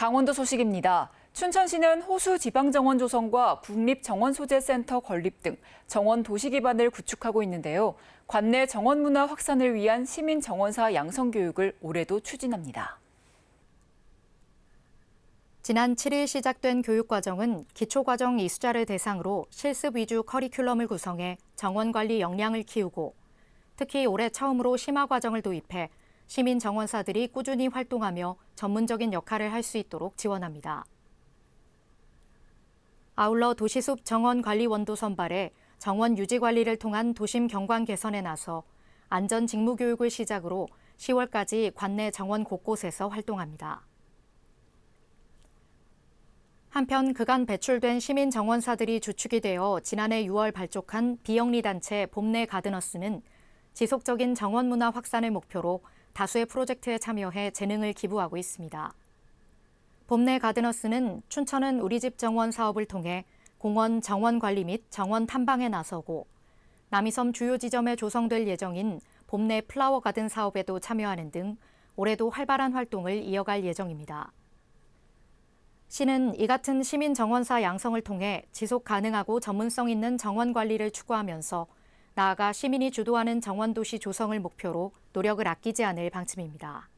강원도 소식입니다. 춘천시는 호수 지방정원 조성과 국립정원소재센터 건립 등 정원 도시 기반을 구축하고 있는데요. 관내 정원 문화 확산을 위한 시민 정원사 양성 교육을 올해도 추진합니다. 지난 7일 시작된 교육과정은 기초과정 이수자를 대상으로 실습 위주 커리큘럼을 구성해 정원 관리 역량을 키우고 특히 올해 처음으로 심화 과정을 도입해 시민 정원사들이 꾸준히 활동하며 전문적인 역할을 할 수 있도록 지원합니다. 아울러 도시숲 정원 관리 원도 선발해 정원 유지 관리를 통한 도심 경관 개선에 나서 안전 직무 교육을 시작으로 10월까지 관내 정원 곳곳에서 활동합니다. 한편 그간 배출된 시민 정원사들이 주축이 되어 지난해 6월 발족한 비영리 단체 봄내 가드너스는 지속적인 정원 문화 확산을 목표로 다수의 프로젝트에 참여해 재능을 기부하고 있습니다. 봄내 가드너스는 춘천은 우리 집 정원 사업을 통해 공원 정원 관리 및 정원 탐방에 나서고 남이섬 주요 지점에 조성될 예정인 봄내 플라워 가든 사업에도 참여하는 등 올해도 활발한 활동을 이어갈 예정입니다. 시는 이 같은 시민 정원사 양성을 통해 지속 가능하고 전문성 있는 정원 관리를 추구하면서 나아가 시민이 주도하는 정원 도시 조성을 목표로 노력을 아끼지 않을 방침입니다.